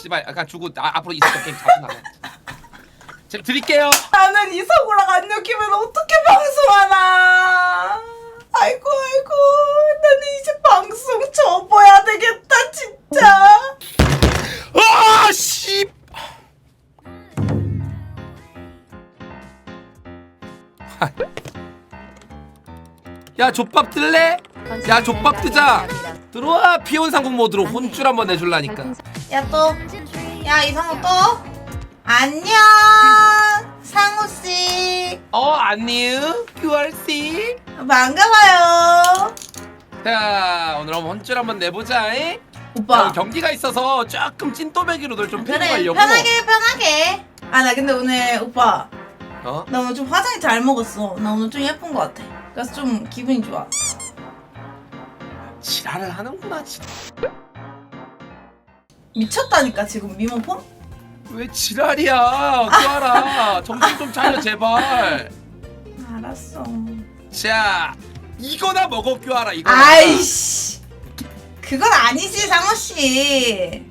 씨발 약간 주고 아, 앞으로 이스터 게임 자주 나가. 지금 드릴게요. 나는 이석우랑 안 엮이면 어떻게 방송하나? 아이고 아이고 나는 이제 방송 접어야 되겠다 진짜. 아 씨. 야 족밥 들래? 야 족밥 뜨자. 들어와 피온 상국 모드로 혼줄 한번 내줄라니까. 야 또. 야 이상우 또. 안녕 상우 씨. 어 안녕 QR 씨. 반가워요. 자 오늘 한번 혼줄 한번 내보자. 잉? 오빠. 야, 경기가 있어서 조금 찐또배기로 널좀 그래 가려고. 편하게 편하게. 아 나 근데 오늘 오빠 어? 나 오늘 좀 화장이 잘 먹었어. 나 오늘 좀 예쁜 것 같아. 그래서 좀 기분이 좋아. 지랄을 하는구나 진짜. 미쳤다니까 지금 미모폼? 왜 지랄이야? QR아 정신 좀 차려 제발. 알았어. 자 이거나 먹어 QR아 이거. 아이씨. 그건 아니지 상호 씨.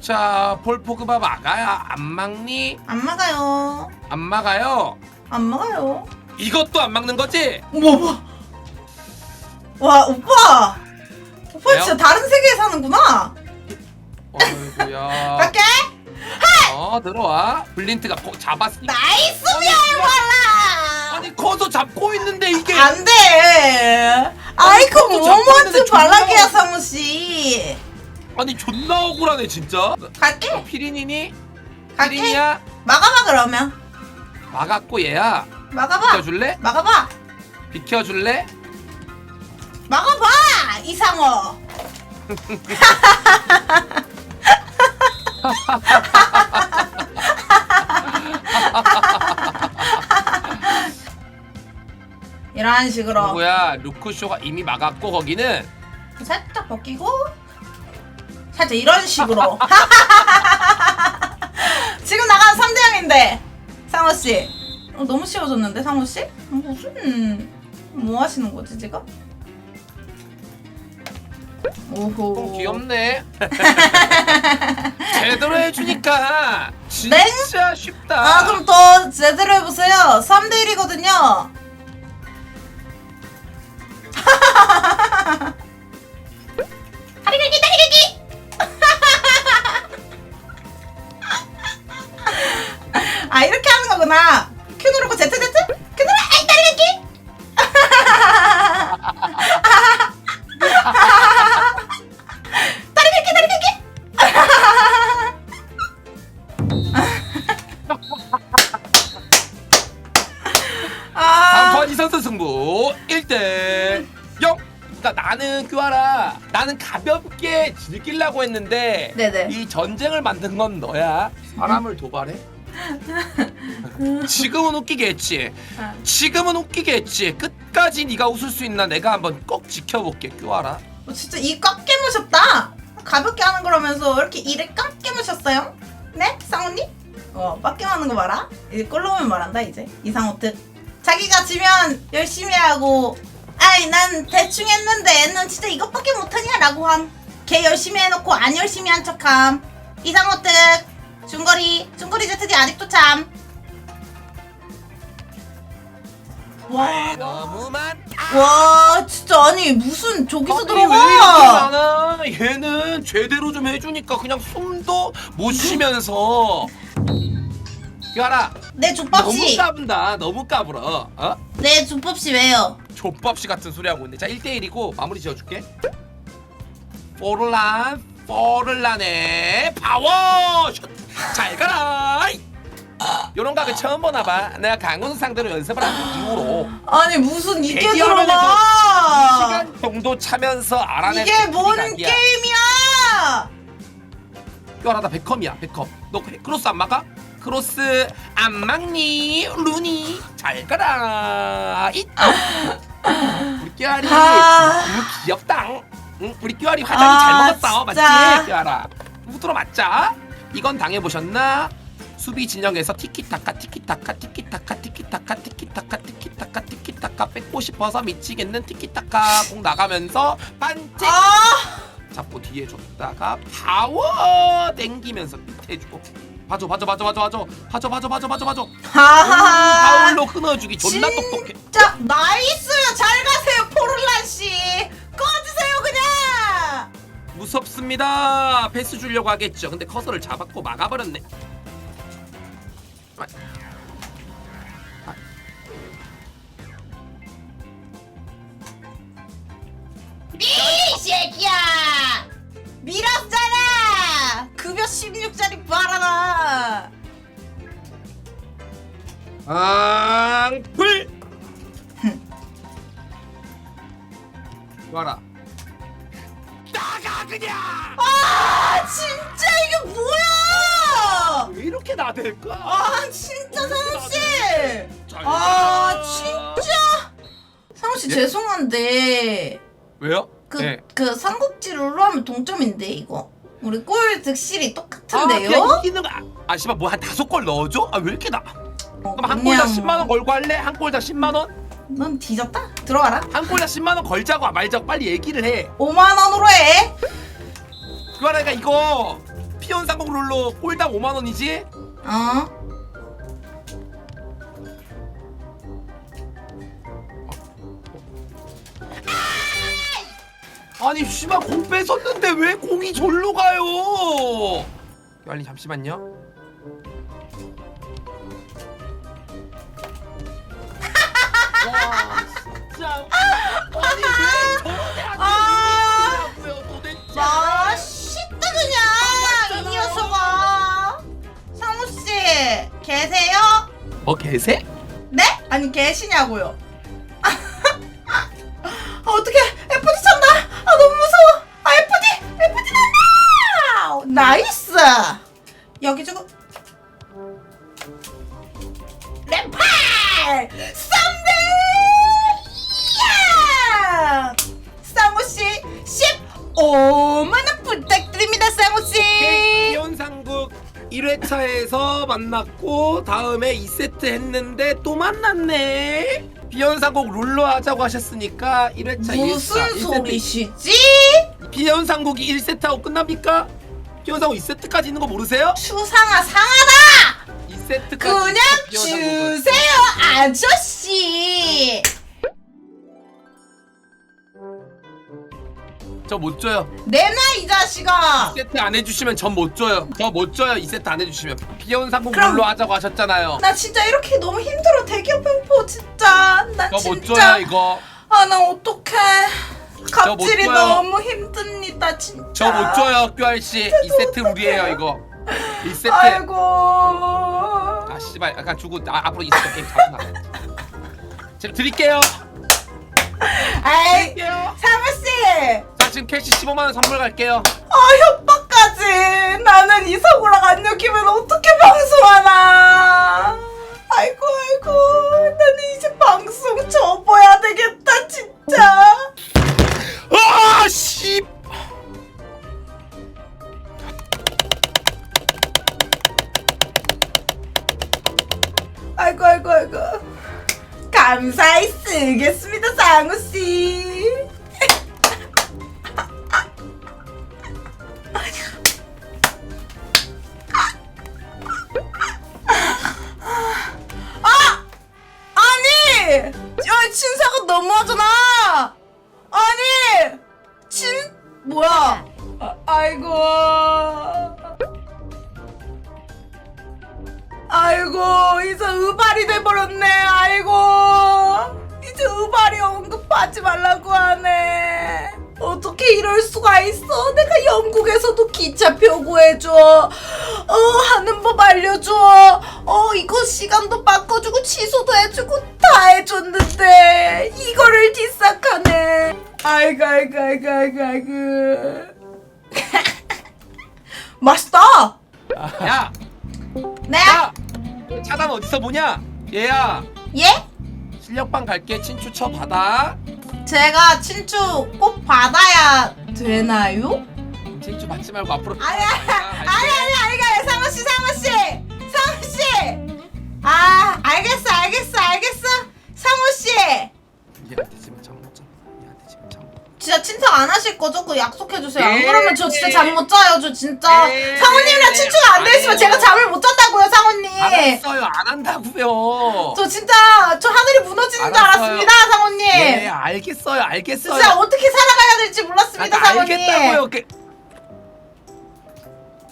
자 폴포그바 막아야 안 막니? 안 막아요. 안 막아요. 안 막아요. 이것도 안 막는 거지? 어머 뭐. 와 오빠. 오빠 왜요? 진짜 다른 세계에 사는구나. 어이구야. 갈게. 어 들어와. 블린트가 거- 잡았으니까. 나이스 미아이 아니 커서 잡고 있는데 이게. 발라. 안 돼. 아이고 그것도 잡고 뭐뭐한테 있는데 존나 발라기야 상호 씨. 아니 존나 억울하네 진짜. 갈게. 어, 피린이니? 갈게. 피린이야? 막아봐 그러면. 막았고 얘야. 막아봐. 비켜줄래? 막아봐. 비켜줄래? 막아봐 이상호. 이런 식으로. 누구야? 루크쇼가 이미 막았고 거기는? 살짝 벗기고? 살짝 이런 식으로. 지금 나간 3대 0인데 상호 씨. 어, 너무 쉬워졌는데 상호 씨? 무슨 뭐 하시는 거지 지금? 오호 좀 귀엽네. 제대로 해주니까 진짜 쉽다. 아 그럼 더 제대로 해보세요 3대 1이거든요 승부 1대 0. 그러니까 나는 규하라 나는 가볍게 즐기려고 했는데 네네. 이 전쟁을 만든 건 너야 사람을 도발해 지금은 아. 지금은 웃기게 했지 끝까지 네가 웃을 수 있나 내가 한번 꼭 지켜볼게 규하라 어, 진짜 이 꽉 깨무셨다. 가볍게 하는 거라면서 왜 이렇게 이를 꽉 깨무셨어요? 네? 상우님? 어, 빡겜 하는 거 봐라. 이제 꼴로 오면 말한다, 이제. 이상호 특. 자기가 지면 열심히 하고, 아이, 난 대충 했는데, 넌 진짜 이것밖에 못하냐? 라고 함. 걔 열심히 해놓고 안 열심히 한 척함. 이상호 특. 중거리, 중거리 ZD 아직도 참. 와, 너무 많다 와, 진짜 아니, 무슨 저기서 아니, 왜 이렇게 들어가? 많아 얘는 제대로 좀 해주니까 그냥 숨도 못 쉬면서 규하라 내 너무 족밥씨. 까분다 너무 까불어 어? 내 족밥씨 왜요? 족밥씨 같은 소리 하고 있는데 자 1대1이고 마무리 지어줄게 포를란 포를란의 파워 샷잘 가라 요런 각을 처음 보나봐 내가 강훈 상대로 연습을 한 이후로 아니 무슨 이게 대기 들어가? 시간 정도 차면서 알아낸 이게 뭔. 게임이야? 뼈하다 백컴이야 백컴 너 크로스 안 막아? 크로스 안 막니 루니 잘 가라. 이 우리 뼈아리 아. 너무 귀엽다. 응? 우리 뼈아리 화장이 아, 잘 먹었어 진짜. 맞지 뼈아라 후드로 맞자. 이건 당해보셨나? 수비 진영에서 티키타카 티키타카 티키타카 티키타카 티키타카 티키타카 티키타카 뺏고 싶어서 미치겠는 티키타카 공 나가면서 반칙! 아. 잡고 뒤에 줬다가 파워! 땡기면서 밑에 주고 봐줘 봐줘 봐줘 봐줘 봐줘 봐줘 봐줘 봐줘 봐줘 봐줘 하하. 파울로 끊어주기 존나 똑똑해 진짜 나이스요. 잘 가세요, 포르란 씨. 꺼주세요 그냥. 무섭습니다 패스 주려고 하겠죠 근데 커서를 잡았고 막아버렸네 아. 아. 이 새끼야. 급여 16짜리 빨아라. 앙풀 와라 나가 그냥 아 진짜 이게 뭐야? 왜 이렇게 나댈까 아 진짜 상우 씨. 잘 아. 진짜. 상우 씨 예? 죄송한데 왜요? 그 네. 그 삼국지 룰로 하면 동점인데 이거. 우리 골 득실이 아 똑같은데요? 그냥 이기는 거 아, 씨발 뭐 한 다섯 골 넣어줘? 아 왜 이렇게 나? 어, 그럼 한 골당 그냥 10만 원 걸고 할래? 한 골당 10만 원? 넌 뒤졌다? 들어와라. 한 골당 10만 원 걸자고 말자고 빨리 얘기를 해. 5만 원으로 해. 그러니까 이거 피온 상공 룰로 골당 5만 원이지? 어? 아니 씨발 공 뺏었는데 왜 공이 절로 가요? 빨리 잠시만요. 와 진짜 아니 왜 아. 공이 도대체? 맛있다 그냥 이 녀석아. 상우 씨 계세요? 어 개새? 네? 아니 계시냐고요? 3대 이야 상우 씨 15만 원 부탁드립니다 상우 씨. 이현상국 1회차에서 만났고 다음에 2세트 했는데 또 만났네. 비현상국 룰로 하자고 하셨으니까 1회차 무슨 소리시지? 비현상국이 1세트 하고 끝납니까? 비현상국 2세트까지 있는 거 모르세요? 추상아 상하다. 2세트까지 그냥 주세요 아저씨. 저못 줘요. 내놔 이 자식아. 2세트 안 해주시면 전 못 줘요. 저 못 줘요. 2세트 안 해주시면. 비현상국 그럼- 룰로 하자고 하셨잖아요. 나 진짜 이렇게 너무 힘들어 대기업 횡포 진짜. 나 저 못 진짜. 줘요 이거. 아 나 어떡해. 갑질이 줘요. 너무 힘듭니다 진짜. 저 못 줘요 QRC 2세트 우리예요 이거 2세트 아이고. 아 씨발 아까 주고 아, 앞으로 2세트 게임 잡나 제가 드릴게요 아이 드릴게요 상우 씨. 자 지금 캐시 15만 원 선물 갈게요 아 협박까지. 나는 이성우랑 안 엮이면 어떻게 방송하나. 아이고 아이고 나는 이제 방송 접어야 되겠다 진짜. 아이고 아이고 아이고 감사히 쓰겠습니다 상우 씨. 아 아니 야 친사가 너무하잖아. 아니 친 뭐야? 아, 아이고. 의발이 돼버렸네 아이고. 이제 의발이 언급하지 말라고 하네. 어떻게 이럴 수가 있어? 내가 영국에서도 기차표 구해줘. 어 하는 법 알려줘. 어 이거 시간도 바꿔주고 취소도 해주고 다 해줬는데 이거를 뒤싹하네. 아이고 아이고 아이고 아이고 아이고. 맛있다. 야, 네? 야, 차단 어디서 보냐? 얘야, 예? 실력방 갈게. 친추 쳐 받아. 제가 친추 꼭 받아야 되나요? 친추 받지 말고 앞으로. 아니 아니. 아니 아니 아니 상우 씨 상우 씨 상우 씨아 알겠어 알겠어 알겠어 상우 씨 얘한테 진짜 친척 안 하실 빨리 꺼졌고 약속해 주세요. 안 네. 그러면 저 진짜 잠 못 자요. 저 진짜 네. 상우님이랑 친추가 안 돼 있으면 안 제가. 잠을 못 잔다고요, 상우님. 알았어요 안 한다고요 저 진짜 저 하늘이 무너지는 줄 알았어요. 알았습니다, 상우님. 예 알겠어요 알겠어요 진짜 어떻게 살아가야 될지 몰랐습니다, 아, 상우님. 알겠다고요 그...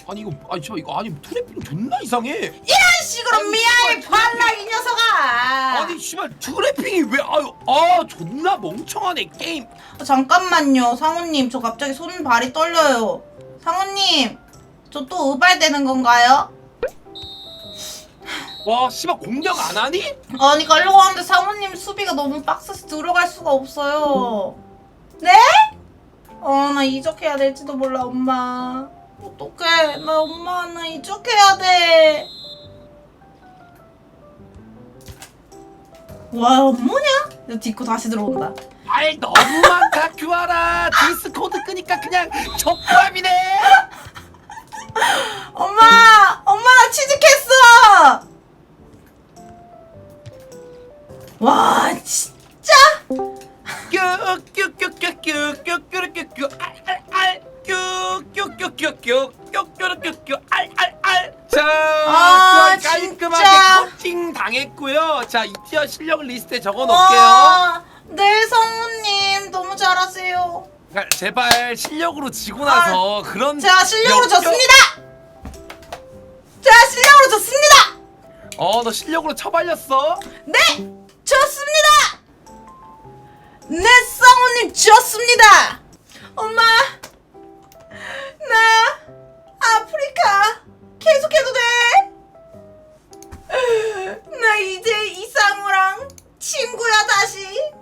아니 이거 아니 저 이거 아니 트래핑 존나 이상해 이런 식으로 아니, 미아의 씨발, 발라 이 녀석아. 아니 씨발 트래핑이 왜 아유 아 존나 멍청하네 게임 어, 잠깐만요, 상우님. 저 갑자기 손 발이 떨려요. 상우님, 저또 의발되는 건가요? 와 씨발 공격 안 하니? 아니 가려고 하는데 상우님 수비가 너무 빡세서 들어갈 수가 없어요. 네? 어 나 이적해야 될지도 몰라 엄마. 어떡해 나 엄마 나 이적해야 돼. 와 뭐냐? 이거 딛고 다시 들어온다. 말 너무 많다 규하라 디스코드 끄니까 그냥 족밥이네 엄마 엄마 나 취직했어. 와 진짜? 뀨뀨뀨뀨뀨뀨뀨 알알알 뀨뀨뀨뀨뀨뀨뀨 알알알 자 아, 깔끔하게 진짜? 커팅 당했고요 자 이티어 실력 리스트에 적어놓을게요 와, 네 성우님 너무 잘하세요. 제발 실력으로 지고 나서 그런 제가 실력으로 졌습니다. 제가 실력으로 졌습니다. 어, 너 실력으로 처발렸어? 네, 졌습니다. 네, 성우님 졌습니다. 엄마, 나 아프리카 계속해도 돼? 나 이제 이상우랑 친구야 다시